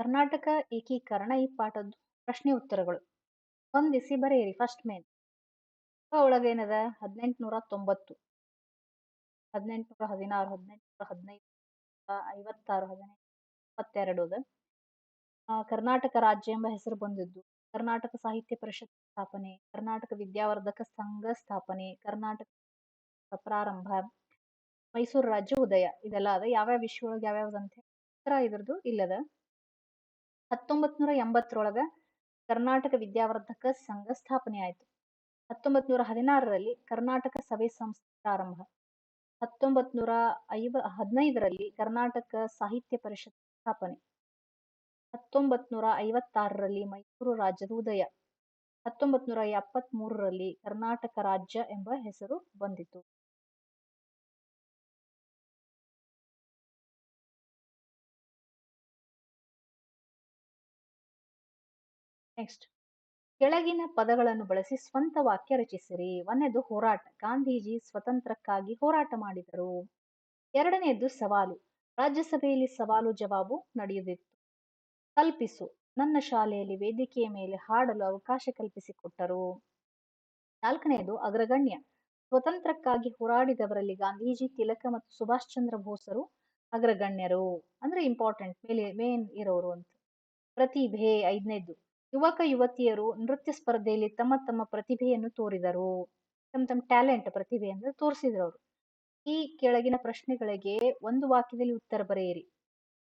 ಕರ್ನಾಟಕ ಏಕೀಕರಣ ಈ ಪಾಠದ್ದು ಪ್ರಶ್ನೆ ಉತ್ತರಗಳು. ಹೊಂದಿಸಿ ಬರೆಯಿರಿ ಫಸ್ಟ್ ಮೇನ್ ಒಳಗೇನದ? ಹದಿನೆಂಟುನೂರ ತೊಂಬತ್ತು ಹದಿನೆಂಟುನೂರ ಹದಿನಾರು ಹದಿನೆಂಟುನೂರ ಹದಿನೈದು ಐವತ್ತಾರು ಹದಿನೈದು ಇಪ್ಪತ್ತೆರಡು ಅದ. ಕರ್ನಾಟಕ ರಾಜ್ಯ ಎಂಬ ಹೆಸರು ಬಂದಿದ್ದು, ಕರ್ನಾಟಕ ಸಾಹಿತ್ಯ ಪರಿಷತ್ ಸ್ಥಾಪನೆ, ಕರ್ನಾಟಕ ವಿದ್ಯಾವರ್ಧಕ ಸಂಘ ಸ್ಥಾಪನೆ, ಕರ್ನಾಟಕ ಪ್ರಾರಂಭ, ಮೈಸೂರು ರಾಜ್ಯ ಉದಯ, ಇದೆಲ್ಲ ಅದ. ಯಾವ್ಯಾವ ವಿಷಯ ಒಳಗೆ ಯಾವ್ಯಾವ್ದು ಅಂತ ಇದ್ರದ್ದು ಇಲ್ಲದ. ಹತ್ತೊಂಬತ್ ನೂರ ಎಂಬತ್ತರೊಳಗ ಕರ್ನಾಟಕ ವಿದ್ಯಾವರ್ಧಕ ಸಂಘ ಸ್ಥಾಪನೆ ಆಯಿತು. ಹತ್ತೊಂಬತ್ ನೂರ ಹದಿನಾರರಲ್ಲಿ ಕರ್ನಾಟಕ ಸಭೆ ಸಂಸ್ಥೆ ಪ್ರಾರಂಭ ಹತ್ತೊಂಬತ್ ನೂರ ಐವ ಹದಿನೈದರಲ್ಲಿ ಕರ್ನಾಟಕ ಸಾಹಿತ್ಯ ಪರಿಷತ್ ಸ್ಥಾಪನೆ. ಹತ್ತೊಂಬತ್ ನೂರ ಐವತ್ತಾರರಲ್ಲಿ ಮೈಸೂರು ರಾಜ್ಯದ ಉದಯ. ಹತ್ತೊಂಬತ್ ನೂರ ಎಪ್ಪತ್ತ್ ಮೂರರಲ್ಲಿ ಕರ್ನಾಟಕ ರಾಜ್ಯ ಎಂಬ ಹೆಸರು ಬಂದಿತು. ನೆಕ್ಸ್ಟ್ ಕೆಳಗಿನ ಪದಗಳನ್ನು ಬಳಸಿ ಸ್ವಂತ ವಾಕ್ಯ ರಚಿಸಿರಿ. ಒಂದನೇದು ಹೋರಾಟ. ಗಾಂಧೀಜಿ ಸ್ವತಂತ್ರಕ್ಕಾಗಿ ಹೋರಾಟ ಮಾಡಿದರು. ಎರಡನೆಯದು ಸವಾಲು. ರಾಜ್ಯಸಭೆಯಲ್ಲಿ ಸವಾಲು ಜವಾಬು ನಡೆಯುತ್ತಿತ್ತು ಕಲ್ಪಿಸು. ನನ್ನ ಶಾಲೆಯಲ್ಲಿ ವೇದಿಕೆಯ ಮೇಲೆ ಹಾಡಲು ಅವಕಾಶ ಕಲ್ಪಿಸಿಕೊಟ್ಟರು. ನಾಲ್ಕನೆಯದು ಅಗ್ರಗಣ್ಯ. ಸ್ವತಂತ್ರಕ್ಕಾಗಿ ಹೋರಾಡಿದವರಲ್ಲಿ ಗಾಂಧೀಜಿ, ತಿಲಕ ಮತ್ತು ಸುಭಾಷ್ ಚಂದ್ರ ಬೋಸರು ಅಗ್ರಗಣ್ಯರು. ಅಂದ್ರೆ ಇಂಪಾರ್ಟೆಂಟ್ ಮೇಲೆ ಮೇನ್ ಇರೋರು ಅಂತ. ಪ್ರತಿಭೆ. ಐದನೇದು ಯುವಕ ಯುವತಿಯರು ನೃತ್ಯ ಸ್ಪರ್ಧೆಯಲ್ಲಿ ತಮ್ಮ ತಮ್ಮ ಪ್ರತಿಭೆಯನ್ನು ತೋರಿದರು. ತಮ್ಮ ತಮ್ಮ ಟ್ಯಾಲೆಂಟ್, ಪ್ರತಿಭೆಯನ್ನು ತೋರಿಸಿದ್ರು ಅವರು. ಈ ಕೆಳಗಿನ ಪ್ರಶ್ನೆಗಳಿಗೆ ಒಂದು ವಾಕ್ಯದಲ್ಲಿ ಉತ್ತರ ಬರೆಯಿರಿ.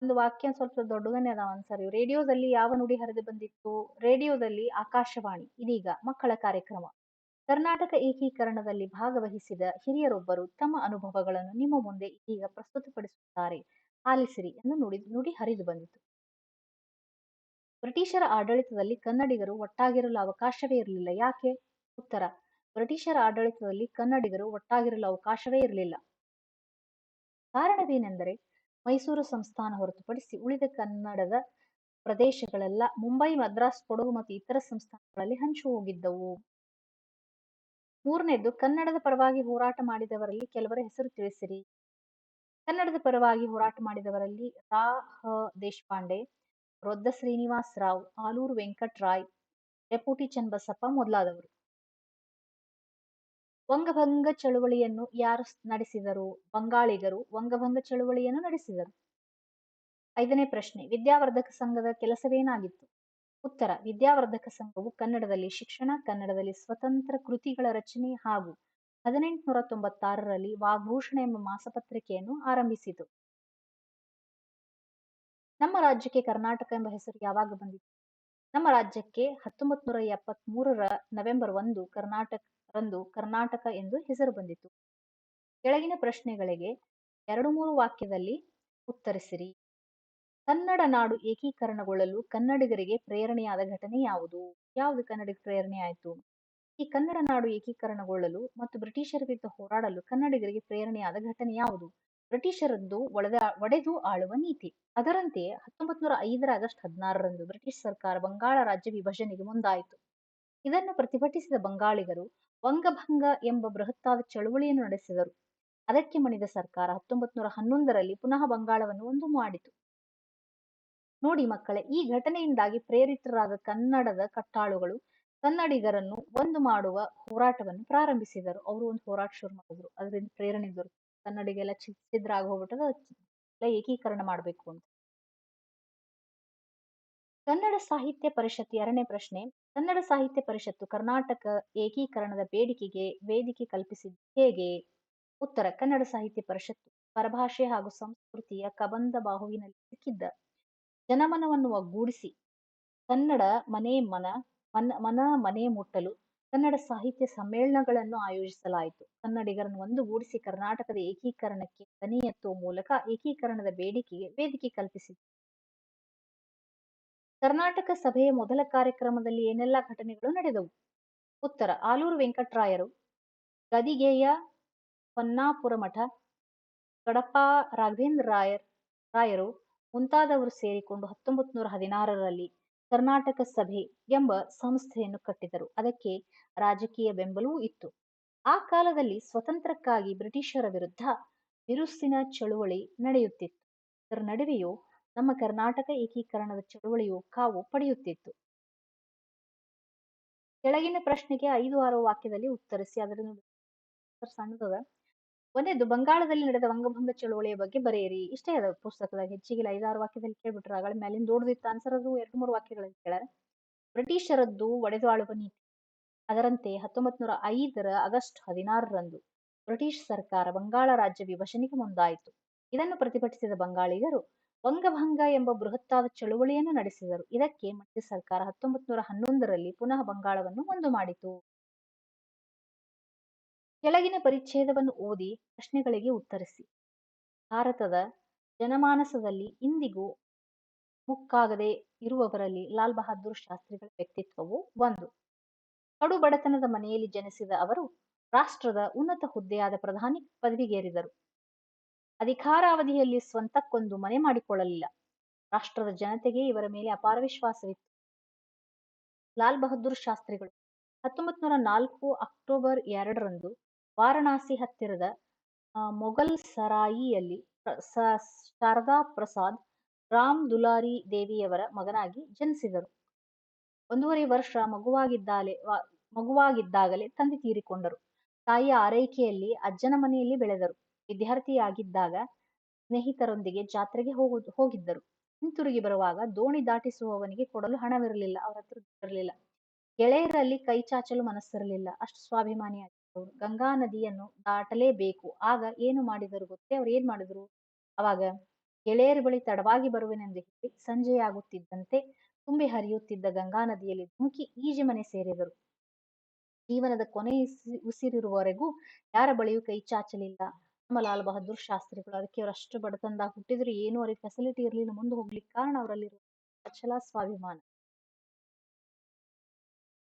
ಒಂದು ವಾಕ್ಯ ಸ್ವಲ್ಪ ದೊಡ್ಡದನ್ನೇ ಅದಾವ ಅನ್ಸರಿ ರೇಡಿಯೋದಲ್ಲಿ ಯಾವ ನುಡಿ ಹರಿದು ಬಂದಿತ್ತು? ರೇಡಿಯೋದಲ್ಲಿ ಆಕಾಶವಾಣಿ, ಇದೀಗ ಮಕ್ಕಳ ಕಾರ್ಯಕ್ರಮ. ಕರ್ನಾಟಕ ಏಕೀಕರಣದಲ್ಲಿ ಭಾಗವಹಿಸಿದ ಹಿರಿಯರೊಬ್ಬರು ತಮ್ಮ ಅನುಭವಗಳನ್ನು ನಿಮ್ಮ ಮುಂದೆ ಇದೀಗ ಪ್ರಸ್ತುತಪಡಿಸುತ್ತಾರೆ. ಆಲಿಸಿರಿ ಎಂದು ನುಡಿ ನುಡಿ ಹರಿದು ಬಂದಿತು. ಬ್ರಿಟಿಷರ ಆಡಳಿತದಲ್ಲಿ ಕನ್ನಡಿಗರು ಒಟ್ಟಾಗಿರಲು ಅವಕಾಶವೇ ಇರಲಿಲ್ಲ. ಯಾಕೆ? ಉತ್ತರ. ಬ್ರಿಟಿಷರ ಆಡಳಿತದಲ್ಲಿ ಕನ್ನಡಿಗರು ಒಟ್ಟಾಗಿರಲು ಅವಕಾಶವೇ ಇರಲಿಲ್ಲ. ಕಾರಣವೇನೆಂದರೆ ಮೈಸೂರು ಸಂಸ್ಥಾನ ಹೊರತುಪಡಿಸಿ ಉಳಿದ ಕನ್ನಡದ ಪ್ರದೇಶಗಳೆಲ್ಲ ಮುಂಬೈ, ಮದ್ರಾಸ್, ಕೊಡಗು ಮತ್ತು ಇತರ ಸಂಸ್ಥಾನಗಳಲ್ಲಿ ಹಂಚು ಹೋಗಿದ್ದವು. ಮೂರನೇದು, ಕನ್ನಡದ ಪರವಾಗಿ ಹೋರಾಟ ಮಾಡಿದವರಲ್ಲಿ ಕೆಲವರ ಹೆಸರು ತಿಳಿಸಿರಿ. ಕನ್ನಡದ ಪರವಾಗಿ ಹೋರಾಟ ಮಾಡಿದವರಲ್ಲಿ ರಾ, ಹ, ದೇಶಪಾಂಡೆ ರೊದ್ದ ಶ್ರೀನಿವಾಸ್ ರಾವ್, ಆಲೂರು ವೆಂಕಟರಾಯ್ ಡೆಪ್ಯೂಟಿ ಚನ್ನಬಸಪ್ಪ ಮೊದಲಾದವರು. ವಂಗಭಂಗ ಚಳುವಳಿಯನ್ನು ಯಾರು ನಡೆಸಿದರು? ಬಂಗಾಳಿಗರು ವಂಗಭಂಗ ಚಳುವಳಿಯನ್ನು ನಡೆಸಿದರು. ಐದನೇ ಪ್ರಶ್ನೆ, ವಿದ್ಯಾವರ್ಧಕ ಸಂಘದ ಕೆಲಸವೇನಾಗಿತ್ತು? ಉತ್ತರ, ವಿದ್ಯಾವರ್ಧಕ ಸಂಘವು ಕನ್ನಡದಲ್ಲಿ ಶಿಕ್ಷಣ, ಕನ್ನಡದಲ್ಲಿ ಸ್ವತಂತ್ರ ಕೃತಿಗಳ ರಚನೆ ಹಾಗೂ ಹದಿನೆಂಟುನೂರ ತೊಂಬತ್ತಾರರಲ್ಲಿ ವಾಗ್ಭೂಷಣ ಎಂಬ ಮಾಸಪತ್ರಿಕೆಯನ್ನು ಆರಂಭಿಸಿತು. ನಮ್ಮ ರಾಜ್ಯಕ್ಕೆ ಕರ್ನಾಟಕ ಎಂಬ ಹೆಸರು ಯಾವಾಗ ಬಂದಿತು ನಮ್ಮ ರಾಜ್ಯಕ್ಕೆ ಹತ್ತೊಂಬತ್ ನೂರ ಎಪ್ಪತ್ತ್ ಮೂರರ ನವೆಂಬರ್ ಒಂದು ಕರ್ನಾಟಕ ರಂದು ಕರ್ನಾಟಕ ಎಂದು ಹೆಸರು ಬಂದಿತು ಕೆಳಗಿನ ಪ್ರಶ್ನೆಗಳಿಗೆ ಎರಡು ಮೂರು ವಾಕ್ಯದಲ್ಲಿ ಉತ್ತರಿಸಿರಿ. ಕನ್ನಡ ನಾಡು ಏಕೀಕರಣಗೊಳ್ಳಲು ಕನ್ನಡಿಗರಿಗೆ ಪ್ರೇರಣೆಯಾದ ಘಟನೆ ಯಾವುದು? ಯಾವುದು ಕನ್ನಡಿಗ ಪ್ರೇರಣೆ ಆಯಿತು? ಈ ಕನ್ನಡ ನಾಡು ಏಕೀಕರಣಗೊಳ್ಳಲು ಮತ್ತು ಬ್ರಿಟಿಷರ ವಿರುದ್ಧ ಹೋರಾಡಲು ಕನ್ನಡಿಗರಿಗೆ ಪ್ರೇರಣೆಯಾದ ಘಟನೆ ಯಾವುದು? ಬ್ರಿಟಿಷರದ್ದು ಒಡೆದ ಒಡೆದು ಆಳುವ ನೀತಿ. ಅದರಂತೆ ಹತ್ತೊಂಬತ್ ನೂರ ಐದರ ಆಗಸ್ಟ್ ಹದಿನಾರರಂದು ಬ್ರಿಟಿಷ್ ಸರ್ಕಾರ ಬಂಗಾಳ ರಾಜ್ಯ ವಿಭಜನೆಗೆ ಮುಂದಾಯಿತು. ಇದನ್ನು ಪ್ರತಿಭಟಿಸಿದ ಬಂಗಾಳಿಗರು ವಂಗಭಂಗ ಎಂಬ ಬೃಹತ್ತಾದ ಚಳುವಳಿಯನ್ನು ನಡೆಸಿದರು. ಅದಕ್ಕೆ ಮಣಿದ ಸರ್ಕಾರ ಹತ್ತೊಂಬತ್ ನೂರ ಹನ್ನೊಂದರಲ್ಲಿ ಪುನಃ ಬಂಗಾಳವನ್ನು ಒಂದು ಮಾಡಿತು. ನೋಡಿ ಮಕ್ಕಳೇ, ಈ ಘಟನೆಯಿಂದಾಗಿ ಪ್ರೇರಿತರಾದ ಕನ್ನಡದ ಕಟ್ಟಾಳುಗಳು ಕನ್ನಡಿಗರನ್ನು ಒಂದು ಮಾಡುವ ಹೋರಾಟವನ್ನು ಪ್ರಾರಂಭಿಸಿದರು. ಅವರು ಒಂದು ಹೋರಾಟ ಶುರು ಮಾಡಿದ್ರು. ಅದರಿಂದ ಪ್ರೇರಣೆ ದೊರೆತು ಕನ್ನಡಿಗೆಲ್ಲ ಚಿದ್ರ ಆಗಿ ಹೋಗ್ಬಿಟ್ಟದ ಎಲ್ಲ ಏಕೀಕರಣ ಮಾಡಬೇಕು ಅಂತ. ಕನ್ನಡ ಸಾಹಿತ್ಯ ಪರಿಷತ್ ಎರಡನೇ ಪ್ರಶ್ನೆ, ಕನ್ನಡ ಸಾಹಿತ್ಯ ಪರಿಷತ್ತು ಕರ್ನಾಟಕ ಏಕೀಕರಣದ ಬೇಡಿಕೆಗೆ ವೇದಿಕೆ ಕಲ್ಪಿಸಿದ್ದು ಹೇಗೆ? ಉತ್ತರ, ಕನ್ನಡ ಸಾಹಿತ್ಯ ಪರಿಷತ್ತು, ಪರಭಾಷೆ ಹಾಗೂ ಸಂಸ್ಕೃತಿಯ ಕಬಂದ ಬಾಹುವಿನಲ್ಲಿ ಸಿಕ್ಕಿದ್ದ ಜನಮನವನ್ನು ಒಗ್ಗೂಡಿಸಿ ಕನ್ನಡ ಮನೆ ಮನ ಮನ ಮನ ಮನೆ ಮುಟ್ಟಲು ಕನ್ನಡ ಸಾಹಿತ್ಯ ಸಮ್ಮೇಳನಗಳನ್ನು ಆಯೋಜಿಸಲಾಯಿತು. ಕನ್ನಡಿಗರನ್ನು ಒಂದುಗೂಡಿಸಿ ಕರ್ನಾಟಕದ ಏಕೀಕರಣಕ್ಕೆ ಧ್ವನಿ ಎತ್ತುವ ಮೂಲಕ ಏಕೀಕರಣದ ಬೇಡಿಕೆಗೆ ವೇದಿಕೆ ಕಲ್ಪಿಸಿತು. ಕರ್ನಾಟಕ ಸಭೆಯ ಮೊದಲ ಕಾರ್ಯಕ್ರಮದಲ್ಲಿ ಏನೆಲ್ಲ ಘಟನೆಗಳು ನಡೆದವು? ಉತ್ತರ, ಆಲೂರು ವೆಂಕಟರಾಯರು, ಗದಿಗೆಯ ಹೊನ್ನಾಪುರ ಮಠ ಕಡಪ ರಾಘವೇಂದ್ರ ರಾಯರ್, ರಾಯರು ಮುಂತಾದವರು ಸೇರಿಕೊಂಡು ಹತ್ತೊಂಬತ್ತು ನೂರ ಹದಿನಾರರಲ್ಲಿ ಕರ್ನಾಟಕ ಸಭೆ ಎಂಬ ಸಂಸ್ಥೆಯನ್ನು ಕಟ್ಟಿದರು. ಅದಕ್ಕೆ ರಾಜಕೀಯ ಬೆಂಬಲವೂ ಇತ್ತು. ಆ ಕಾಲದಲ್ಲಿ ಸ್ವತಂತ್ರಕ್ಕಾಗಿ ಬ್ರಿಟಿಷರ ವಿರುದ್ಧ ಬಿರುಸಿನ ಚಳುವಳಿ ನಡೆಯುತ್ತಿತ್ತು. ಇದರ ನಡುವೆಯೂ ನಮ್ಮ ಕರ್ನಾಟಕ ಏಕೀಕರಣದ ಚಳುವಳಿಯು ಕಾವು ಪಡೆಯುತ್ತಿತ್ತು. ಕೆಳಗಿನ ಪ್ರಶ್ನೆಗೆ ಐದು ಆರು ವಾಕ್ಯದಲ್ಲಿ ಉತ್ತರಿಸಿ ಅದರಿಂದ ಸಣ್ಣದದ ಒಂದೇದು, ಬಂಗಾಳದಲ್ಲಿ ನಡೆದ ವಂಗಭಂಗ ಚಳುವಳಿಯ ಬಗ್ಗೆ ಬರೆಯಿರಿ ಇಷ್ಟೇ ಅದ ಪುಸ್ತಕದಾಗ ಹೆಚ್ಚಿಗೆ ಐದಾರು ವಾಕ್ಯದಲ್ಲಿ ಕೇಳ್ಬಿಟ್ರ. ಆಗಳ ಮೇಲಿನ ದೊಡ್ಡದಿತ್ತ ಆನ್ಸರ್ ಅದು ಎರಡು ಮೂರು ವಾಕ್ಯಗಳಲ್ಲಿ ಕೇಳ ಬ್ರಿಟಿಷರದ್ದು ಒಡೆದಾಳುವ ನೀತಿ. ಅದರಂತೆ ಹತ್ತೊಂಬತ್ ನೂರ ಐದರ ಆಗಸ್ಟ್ ಹದಿನಾರರಂದು ಬ್ರಿಟಿಷ್ ಸರ್ಕಾರ ಬಂಗಾಳ ರಾಜ್ಯ ವಿಭಜನೆಗೆ ಮುಂದಾಯಿತು. ಇದನ್ನು ಪ್ರತಿಭಟಿಸಿದ ಬಂಗಾಳಿಗರು ವಂಗಭಂಗ ಎಂಬ ಬೃಹತ್ತಾದ ಚಳುವಳಿಯನ್ನು ನಡೆಸಿದರು. ಇದಕ್ಕೆ ಮಧ್ಯ ಸರ್ಕಾರ ಹತ್ತೊಂಬತ್ ನೂರ ಹನ್ನೊಂದರಲ್ಲಿ ಪುನಃ ಬಂಗಾಳವನ್ನು ಒಂದು ಮಾಡಿತು. ಕೆಳಗಿನ ಪರಿಚ್ಛೇದವನ್ನು ಓದಿ ಪ್ರಶ್ನೆಗಳಿಗೆ ಉತ್ತರಿಸಿ. ಭಾರತದ ಜನಮಾನಸದಲ್ಲಿ ಇಂದಿಗೂ ಮುಕ್ಕಾಗದೆ ಇರುವವರಲ್ಲಿ ಲಾಲ್ ಬಹದ್ದೂರ್ ಶಾಸ್ತ್ರಿಗಳ ವ್ಯಕ್ತಿತ್ವವು ಒಂದು. ಕಡು ಬಡತನದ ಮನೆಯಲ್ಲಿ ಜನಿಸಿದ ಅವರು ರಾಷ್ಟ್ರದ ಉನ್ನತ ಹುದ್ದೆಯಾದ ಪ್ರಧಾನಿ ಪದವಿಗೇರಿದರು. ಅಧಿಕಾರಾವಧಿಯಲ್ಲಿ ಸ್ವಂತಕ್ಕೊಂದು ಮನೆ ಮಾಡಿಕೊಳ್ಳಲಿಲ್ಲ. ರಾಷ್ಟ್ರದ ಜನತೆಗೆ ಇವರ ಮೇಲೆ ಅಪಾರ ವಿಶ್ವಾಸವಿತ್ತು. ಲಾಲ್ ಬಹದ್ದೂರ್ ಶಾಸ್ತ್ರಿಗಳು ಹತ್ತೊಂಬತ್ ನೂರ ನಾಲ್ಕು ಅಕ್ಟೋಬರ್ ಎರಡರಂದು ವಾರಣಾಸಿ ಹತ್ತಿರದ ಮೊಘಲ್ ಸರಾಯಿಯಲ್ಲಿ ಶಾರದಾ ಪ್ರಸಾದ್ ರಾಮ್ ದುಲಾರಿ ದೇವಿಯವರ ಮಗನಾಗಿ ಜನಿಸಿದರು. ಒಂದೂವರೆ ವರ್ಷ ಮಗುವಾಗಿದ್ದಾಲೆ ಮಗುವಾಗಿದ್ದಾಗಲೇ ತಂದೆ ತೀರಿಕೊಂಡರು. ತಾಯಿಯ ಆರೈಕೆಯಲ್ಲಿ ಅಜ್ಜನ ಮನೆಯಲ್ಲಿ ಬೆಳೆದರು. ವಿದ್ಯಾರ್ಥಿಯಾಗಿದ್ದಾಗ ಸ್ನೇಹಿತರೊಂದಿಗೆ ಜಾತ್ರೆಗೆ ಹೋಗು ಹೋಗಿದ್ದರು. ಹಿಂತಿರುಗಿ ಬರುವಾಗ ದೋಣಿ ದಾಟಿಸುವವನಿಗೆ ಕೊಡಲು ಹಣವಿರಲಿಲ್ಲ ಅವರ ಹತ್ರ ಇರಲಿಲ್ಲ. ಗೆಳೆಯರಲ್ಲಿ ಕೈ ಚಾಚಲು ಮನಸ್ಸಿರಲಿಲ್ಲ. ಅಷ್ಟು ಗಂಗಾ ನದಿಯನ್ನು ದಾಟಲೇಬೇಕು. ಆಗ ಏನು ಮಾಡಿದರು ಗೊತ್ತೇ? ಅವ್ರು ಏನ್ ಮಾಡಿದ್ರು? ಅವಾಗ ಗೆಳೆಯರ ಬಳಿ ತಡವಾಗಿ ಬರುವೆನೆಂದು ಹೇಳಿ ಸಂಜೆಯಾಗುತ್ತಿದ್ದಂತೆ ತುಂಬಿ ಹರಿಯುತ್ತಿದ್ದ ಗಂಗಾ ನದಿಯಲ್ಲಿ ಧುಮುಕಿ ಈಜಿ ಮನೆ ಸೇರಿದರು. ಜೀವನದ ಕೊನೆ ಉಸಿರಿರುವವರೆಗೂ ಯಾರ ಬಳಿಯೂ ಕೈ ಚಾಚಲಿಲ್ಲ. ನಮ್ಮ ಲಾಲ್ ಬಹದ್ದೂರ್ ಶಾಸ್ತ್ರಿಗಳು ಅದಕ್ಕೆ ಅವ್ರು ಅಷ್ಟು ಬಡತನದಾಗ ಹುಟ್ಟಿದ್ರು ಏನು ಅವ್ರಿಗೆ ಫೆಸಿಲಿಟಿ ಇರಲಿಲ್ಲ. ಮುಂದೆ ಹೋಗ್ಲಿಕ್ಕೆ ಕಾರಣ ಅವರಲ್ಲಿರುವ ಅಚಲ ಸ್ವಾಭಿಮಾನ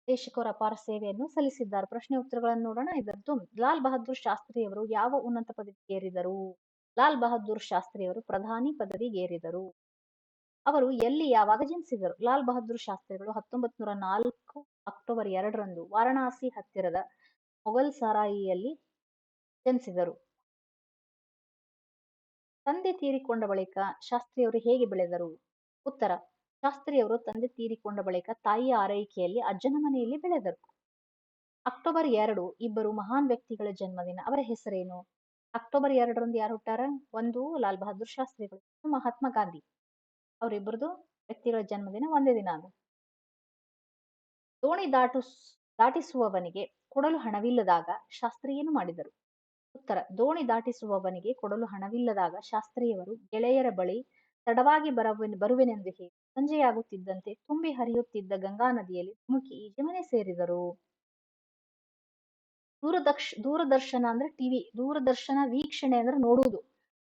ದೇಶಕ್ಕವರ ಅಪಾರ ಸೇವೆಯನ್ನು ಸಲ್ಲಿಸಿದ್ದಾರೆ. ಪ್ರಶ್ನೆ ಉತ್ತರಗಳನ್ನು ನೋಡೋಣ. ಇದರದ್ದು ಲಾಲ್ ಬಹದ್ದೂರ್ ಶಾಸ್ತ್ರಿಯವರು ಯಾವ ಉನ್ನತ ಪದವಿಗೇರಿದರು? ಲಾಲ್ ಬಹದ್ದೂರ್ ಶಾಸ್ತ್ರಿಯವರು ಪ್ರಧಾನಿ ಪದವಿಗೇರಿದರು. ಅವರು ಎಲ್ಲಿ ಯಾವಾಗ ಜನಿಸಿದರು? ಲಾಲ್ ಬಹದ್ದೂರ್ ಶಾಸ್ತ್ರಿಗಳು ಹತ್ತೊಂಬತ್ ನೂರ ನಾಲ್ಕು ಅಕ್ಟೋಬರ್ ಎರಡರಂದು ವಾರಣಾಸಿ ಹತ್ತಿರದ ಮೊಘಲ್ ಸರಾಯಿಯಲ್ಲಿ ಜನಿಸಿದರು. ತಂದೆ ತೀರಿಕೊಂಡ ಬಳಿಕ ಶಾಸ್ತ್ರಿಯವರು ಹೇಗೆ ಬೆಳೆದರು? ಉತ್ತರ. ಶಾಸ್ತ್ರಿಯವರು ತಂದೆ ತೀರಿಕೊಂಡ ಬಳಿಕ ತಾಯಿಯ ಆರೈಕೆಯಲ್ಲಿ ಅಜ್ಜನ ಮನೆಯಲ್ಲಿ ಬೆಳೆದರು. ಅಕ್ಟೋಬರ್ ಎರಡು, ಇಬ್ಬರು ಮಹಾನ್ ವ್ಯಕ್ತಿಗಳ ಜನ್ಮದಿನ. ಅವರ ಹೆಸರೇನು? ಅಕ್ಟೋಬರ್ ಎರಡರಂದು ಯಾರು ಹುಟ್ಟಾರ? ಒಂದು, ಲಾಲ್ ಬಹದ್ದೂರ್ ಶಾಸ್ತ್ರಿಗಳು ಮಹಾತ್ಮ ಗಾಂಧಿ. ಅವರಿಬ್ಬರದು ವ್ಯಕ್ತಿಗಳ ಜನ್ಮದಿನ ಒಂದೇ ದಿನ ಅದು. ದೋಣಿ ದಾಟು, ದಾಟಿಸುವವನಿಗೆ ಕೊಡಲು ಹಣವಿಲ್ಲದಾಗ ಶಾಸ್ತ್ರಿ ಏನು ಮಾಡಿದರು? ಉತ್ತರ, ದೋಣಿ ದಾಟಿಸುವವನಿಗೆ ಕೊಡಲು ಹಣವಿಲ್ಲದಾಗ ಶಾಸ್ತ್ರಿಯವರು ಗೆಳೆಯರ ಬಳಿ ತಡವಾಗಿ ಬರವೆ, ಬರುವೆನೆಂದು ಹೇಳಿ ಸಂಜೆಯಾಗುತ್ತಿದ್ದಂತೆ ತುಂಬಿ ಹರಿಯುತ್ತಿದ್ದ ಗಂಗಾ ನದಿಯಲ್ಲಿ ಧುಮುಕಿ ಈಜೆ ಮನೆ ಸೇರಿದರು. ದೂರದರ್ಶ ದೂರದರ್ಶನ ಅಂದ್ರೆ ಟಿವಿ ದೂರದರ್ಶನ ವೀಕ್ಷಣೆ ಅಂದ್ರೆ ನೋಡುವುದು.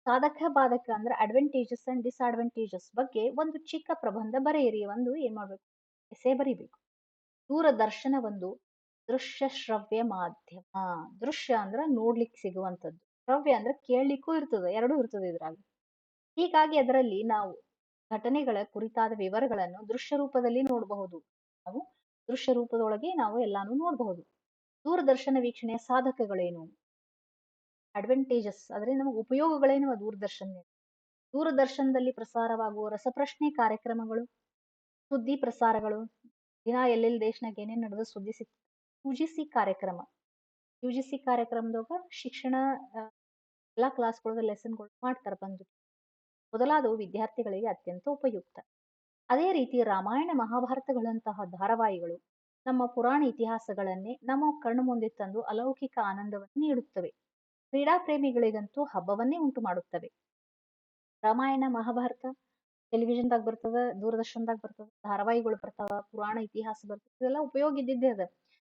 ಸಾಧಕ ಬಾಧಕ ಅಂದ್ರೆ ಅಡ್ವಾಂಟೇಜಸ್ ಅಂಡ್ ಡಿಸ್ಅಡ್ವಾಂಟೇಜಸ್ ಬಗ್ಗೆ ಒಂದು ಚಿಕ್ಕ ಪ್ರಬಂಧ ಬರೆಯಿರಿ, ಒಂದು ಏನ್ ಮಾಡ್ಬೇಕು? ಎಸೆ ಬರಿಬೇಕು. ದೂರದರ್ಶನ ಒಂದು ದೃಶ್ಯ ಶ್ರವ್ಯ ಮಾಧ್ಯಮ. ದೃಶ್ಯ ಅಂದ್ರೆ ನೋಡ್ಲಿಕ್ಕೆ ಸಿಗುವಂತದ್ದು. ಶ್ರವ್ಯ ಅಂದ್ರೆ ಕೇಳಲಿಕ್ಕೂ ಇರ್ತದೆ, ಎರಡೂ ಇರ್ತದೆ ಇದ್ರಾಗ ಹೀಗಾಗಿ ಅದರಲ್ಲಿ ನಾವು ಘಟನೆಗಳ ಕುರಿತಾದ ವಿವರಗಳನ್ನು ದೃಶ್ಯ ರೂಪದಲ್ಲಿ ನೋಡಬಹುದು. ನಾವು ದೃಶ್ಯ ರೂಪದೊಳಗೆ ನಾವು ಎಲ್ಲಾನು ನೋಡಬಹುದು. ದೂರದರ್ಶನ ವೀಕ್ಷಣೆಯ ಸಾಧಕಗಳೇನು? ಅಡ್ವಾಂಟೇಜಸ್ ಅಂದ್ರೆ ನಮಗೆ ಉಪಯೋಗಗಳೇನು ದೂರದರ್ಶನ ದೂರದರ್ಶನದಲ್ಲಿ? ಪ್ರಸಾರವಾಗುವ ರಸಪ್ರಶ್ನೆ ಕಾರ್ಯಕ್ರಮಗಳು, ಸುದ್ದಿ ಪ್ರಸಾರಗಳು, ದಿನ ಎಲ್ಲೆಲ್ಲಿ ದೇಶನಾಗ ಏನೇನು ನಡೆದ ಸುದ್ದಿ ಸಿಕ್ ಯು ಜಿ ಸಿ ಕಾರ್ಯಕ್ರಮ. ಯು ಜಿ ಸಿ ಕಾರ್ಯಕ್ರಮದಾಗ ಶಿಕ್ಷಣ ಎಲ್ಲಾ ಕ್ಲಾಸ್ಗಳದ ಲೆಸನ್ಗಳು ಮಾಡ್ತಾರೆ ಬಂದು. ಮೊದಲಾದವು ವಿದ್ಯಾರ್ಥಿಗಳಿಗೆ ಅತ್ಯಂತ ಉಪಯುಕ್ತ. ಅದೇ ರೀತಿ ರಾಮಾಯಣ ಮಹಾಭಾರತಗಳಂತಹ ಧಾರಾವಾಹಿಗಳು ನಮ್ಮ ಪುರಾಣ ಇತಿಹಾಸಗಳನ್ನೇ ನಮ್ಮ ಕಣ್ಣು ಮುಂದೆ ತಂದು ಅಲೌಕಿಕ ಆನಂದವನ್ನು ನೀಡುತ್ತವೆ. ಕ್ರೀಡಾ ಪ್ರೇಮಿಗಳಿಗಂತೂ ಹಬ್ಬವನ್ನೇ ಉಂಟು ಮಾಡುತ್ತವೆ. ರಾಮಾಯಣ, ಮಹಾಭಾರತ, ಟೆಲಿವಿಷನ್ದಾಗ ಬರ್ತದ, ದೂರದರ್ಶನದಾಗ ಬರ್ತದ, ಧಾರಾವಾಹಿಗಳು ಬರ್ತಾವ, ಪುರಾಣ ಇತಿಹಾಸ ಬರ್ತದ ಇದೆಲ್ಲ ಉಪಯೋಗ ಇದ್ದಿದ್ದೇ ಅದ.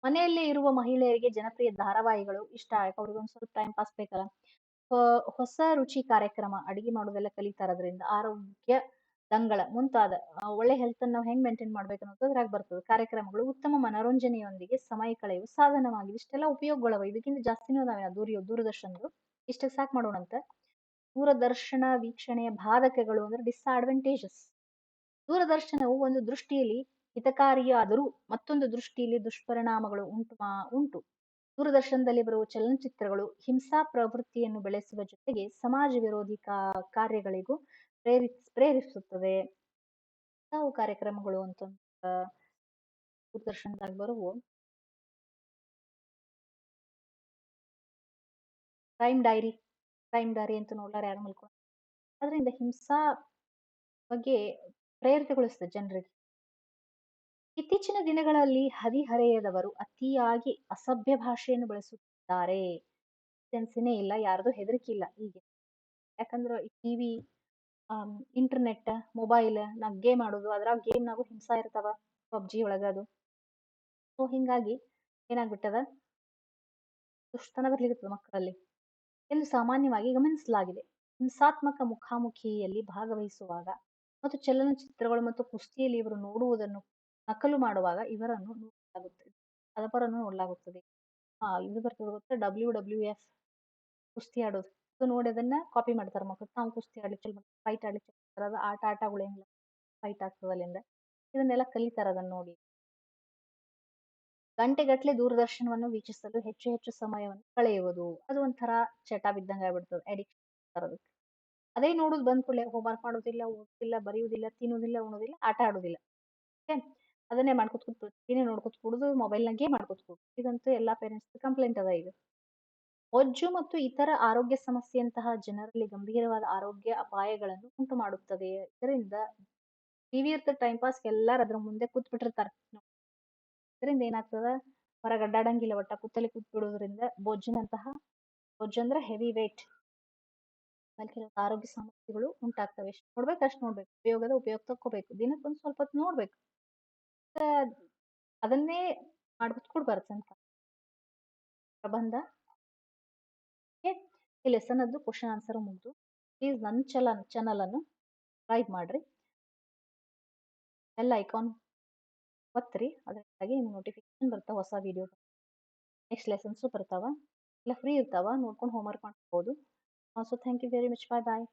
ಮನೆಯಲ್ಲೇ ಇರುವ ಮಹಿಳೆಯರಿಗೆ ಜನಪ್ರಿಯ ಧಾರಾವಾಹಿಗಳು ಇಷ್ಟ. ಆಯ್ತು ಅವ್ರಿಗೆ ಒಂದ್ ಸ್ವಲ್ಪ ಟೈಮ್ ಪಾಸ್ ಬೇಕಲ್ಲ. ಹೊಸ ರುಚಿ ಕಾರ್ಯಕ್ರಮ ಅಡಿಗೆ ಮಾಡೋದೆಲ್ಲ ಕಲಿತಾರ ಇರೋದ್ರಿಂದ ಆರೋಗ್ಯ ದಂಗಳ ಮುಂತಾದ ಒಳ್ಳೆ ಹೆಲ್ತ್ ಅನ್ನು ನಾವು ಹೆಂಗ್ ಮೇಂಟೈನ್ ಮಾಡ್ಬೇಕು ಅನ್ನೋದು ಅದ್ರಾಗ ಬರ್ತದೆ. ಕಾರ್ಯಕ್ರಮಗಳು ಉತ್ತಮ ಮನೋರಂಜನೆಯೊಂದಿಗೆ ಸಮಯ ಕಳೆಯುವ ಸಾಧನವಾಗಿ ಇಷ್ಟೆಲ್ಲ ಉಪಯೋಗಗಳವ ಇದಕ್ಕಿಂತ ಜಾಸ್ತಿನೂ ಅದಾವೆ ದೂರ ದೂರದರ್ಶನದು ಇಷ್ಟಕ್ಕೆ ಸಾಕು ಮಾಡೋಣಂತ. ದೂರದರ್ಶನ ವೀಕ್ಷಣೆಯ ಬಾಧಕಗಳು ಅಂದ್ರೆ ಡಿಸ್ಅಡ್ವಾಂಟೇಜಸ್ ದೂರದರ್ಶನವು ಒಂದು ದೃಷ್ಟಿಯಲ್ಲಿ ಹಿತಕಾರಿಯಾದರೂ ಮತ್ತೊಂದು ದೃಷ್ಟಿಯಲ್ಲಿ ದುಷ್ಪರಿಣಾಮಗಳು ಉಂಟು ಉಂಟು. ದೂರದರ್ಶನದಲ್ಲಿ ಬರುವ ಚಲನಚಿತ್ರಗಳು, ಹಿಂಸಾ ಪ್ರವೃತ್ತಿಯನ್ನು ಬೆಳೆಸುವ ಜೊತೆಗೆ ಸಮಾಜ ವಿರೋಧಿ ಕಾ, ಕಾರ್ಯಗಳಿಗೂ ಪ್ರೇರಿ ಪ್ರೇರಿಸುತ್ತವೆ ತಾವು ಕಾರ್ಯಕ್ರಮಗಳು ಅಂತ ದೂರದರ್ಶನದಾಗ ಬರುವ ಕ್ರೈಮ್ ಡೈರಿ ಕ್ರೈಮ್ ಡೈರಿ ಅಂತ ನೋಡ್ಲಾರ ಯಾರು ಮಲ್ಕೊಂಡು ಅದರಿಂದ ಹಿಂಸಾ ಬಗ್ಗೆ ಪ್ರೇರಿತಗೊಳಿಸ್ತದೆ ಜನರಿಗೆ. ಇತ್ತೀಚಿನ ದಿನಗಳಲ್ಲಿ ಹದಿಹರೆಯದವರು ಅತಿಯಾಗಿ ಅಸಭ್ಯ ಭಾಷೆಯನ್ನು ಬಳಸುತ್ತಿದ್ದಾರೆ. ಸೆನ್ಸಿನೇ ಇಲ್ಲ ಯಾರ್ದು ಹೆದರಿಕೆ ಇಲ್ಲ ಹೀಗೆ ಯಾಕಂದ್ರೆ ಟಿವಿ ಇಂಟರ್ನೆಟ್, ಮೊಬೈಲ್ ನಾವ್ ಗೇಮ್ ಆಡೋದು ಅದ್ರಾಗ ಗೇಮ್‌ನಾಗೂ ಹಿಂಸಾ ಇರ್ತಾವ. ಪಬ್‌ಜಿ ಒಳಗ ಅದು. ಸೊ ಹಿಂಗಾಗಿ ಏನಾಗ್ಬಿಟ್ಟದ ದುಷ್ಟತನ ಬರ್ಲಿಕ್ಕೆ ಮಕ್ಕಳಲ್ಲಿ ಎಂದು ಸಾಮಾನ್ಯವಾಗಿ ಗಮನಿಸಲಾಗಿದೆ. ಹಿಂಸಾತ್ಮಕ ಮುಖಾಮುಖಿಯಲ್ಲಿ ಭಾಗವಹಿಸುವಾಗ ಮತ್ತು ಚಲನಚಿತ್ರಗಳು ಮತ್ತು ಕುಸ್ತಿಯಲ್ಲಿ ಇವರು ನೋಡುವುದನ್ನು ನಕಲು ಮಾಡುವಾಗ ಇವರನ್ನು ನೋಡಲಾಗುತ್ತದೆ ಅವರನ್ನು ನೋಡಲಾಗುತ್ತದೆ. ಇದು ಬರ್ತದೆ ಗೊತ್ತಾ ಡಬ್ಲ್ಯೂ-ಡಬ್ಲ್ಯೂ-ಎಫ್ ಕುಸ್ತಿ ಆಡೋದು. ಇದು ನೋಡಿ ಅದನ್ನ ಕಾಪಿ ಮಾಡ್ತಾರ ಮಕ್ಕಳು. ತಾವು ಕುಸ್ತಿ ಆಡ್ಲಿಕ್ಕೆ ಚಲೋ ಫೈಟ್ ಆಡ್ಲಿಕ್ಕೆ ಚಲೋ ಆಟ ಅದು ಆಟ ಆಟಗಳೇನಿಲ್ಲ ಫೈಟ್ ಆಗ್ತದೆ ಅಲ್ಲಿಂದ. ಇದನ್ನೆಲ್ಲ ಕಲಿತಾರ ಅದನ್ನ ನೋಡಿ. ಗಂಟೆಗಟ್ಟಲೆ ದೂರದರ್ಶನವನ್ನು ವೀಕ್ಷಿಸಲು ಹೆಚ್ಚು ಹೆಚ್ಚು ಸಮಯವನ್ನು ಕಳೆಯುವುದು. ಅದು ಒಂಥರ ಚಟ ಬಿದ್ದಂಗ ಆಗ್ಬಿಡ್ತದೆ ಅಡಿಕ್ಷನ್. ಅದೇ ನೋಡುದು ಬಂದ ಕೂಡ್ಲೆ ಹೋಮ್‌ವರ್ಕ್ ಮಾಡೋದಿಲ್ಲ, ಓದೋದಿಲ್ಲ ಬರೆಯುವುದಿಲ್ಲ, ತಿನ್ನುವುದಿಲ್ಲ, ಉಣೋದಿಲ್ಲ ಆಟ ಆಡೋದಿಲ್ಲ ಓಕೆ. ಅದನ್ನೇ ಮಾಡ್ಕೊತ. ಟಿವಿ ನೋಡ್ಕೊತ ಕೂಡುದು, ಮೊಬೈಲ್‌ನಾಗ ಗೇಮ್ ಆಡ್ಕೊತ ಕೂಡುದು. ಇದಂತೂ ಎಲ್ಲಾ ಪೇರೆಂಟ್ಸ್ ಕಂಪ್ಲೇಂಟ್ ಅದ ಇದು. ಬೊಜ್ಜು ಮತ್ತು ಇತರ ಆರೋಗ್ಯ ಸಮಸ್ಯೆಯಂತಹ ಜನರಲ್ಲಿ ಗಂಭೀರವಾದ ಆರೋಗ್ಯ ಅಪಾಯಗಳನ್ನು ಉಂಟುಮಾಡುತ್ತದೆ. ಇದರಿಂದ ಟಿವಿ ಇರ್ತದ ಟೈಮ್ ಪಾಸ್ ಎಲ್ಲಾರು ಅದ್ರ ಮುಂದೆ ಕೂತ್ ಬಿಟ್ಟಿರ್ತಾರ. ಇದರಿಂದ ಏನಾಗ್ತದ ಹೊರಗ್ ಅಡ್ಡಾಡಂಗಿಲ್ಲ ಒಟ್ಟ ಕೂತಲ್ಲಿ ಕೂತ್ ಬಿಡೋದ್ರಿಂದ ಬೊಜ್ಜಿನಂತಹ ಅಂದ್ರೆ ಹೆವಿ ವೇಟ್ ಆರೋಗ್ಯ ಸಮಸ್ಯೆಗಳು ಉಂಟಾಗ್ತವೆ. ಎಷ್ಟು ನೋಡ್ಬೇಕು ಅಷ್ಟು ನೋಡ್ಬೇಕು. ಉಪಯೋಗದ ಉಪಯೋಗ ತಕ್ಕೋಬೇಕು. ದಿನಕ್ಕೊಂದು ಸ್ವಲ್ಪ ಹೊತ್ತು ನೋಡ್ಬೇಕು. ಅದನ್ನೇ ಮಾಡ್ಕೊತ ಕೊಡ್ಬಾರ್ದು ಅಂತ ಪ್ರಬಂಧ ಈ ಲೆಸನ್ ಅದು ಕ್ವಶನ್ ಆನ್ಸರ್ ಮುಗಿದು ಪ್ಲೀಸ್ ನನ್ನ ಚಲನ್ ಚಾನಲ್ ಅನ್ನು ಸಬ್ಸ್ಕ್ರೈಬ್ ಮಾಡ್ರಿ. ಬೆಲ್ ಐಕಾನ್ ಒತ್ತಿರಿ. ಅದರಿಂದಾಗಿ ನಿಮ್ಗೆ ನೋಟಿಫಿಕೇಶನ್ ಬರ್ತಾವ ಹೊಸ ವಿಡಿಯೋ ನೆಕ್ಸ್ಟ್ ಲೆಸನ್ಸು ಬರ್ತಾವ. ಇಲ್ಲ ಫ್ರೀ ಇರ್ತಾವ. ನೋಡ್ಕೊಂಡು ಹೋಮ್‌ವರ್ಕ್ ಮಾಡ್ಕೋಬಹುದು. Also thank you very much. Bye bye.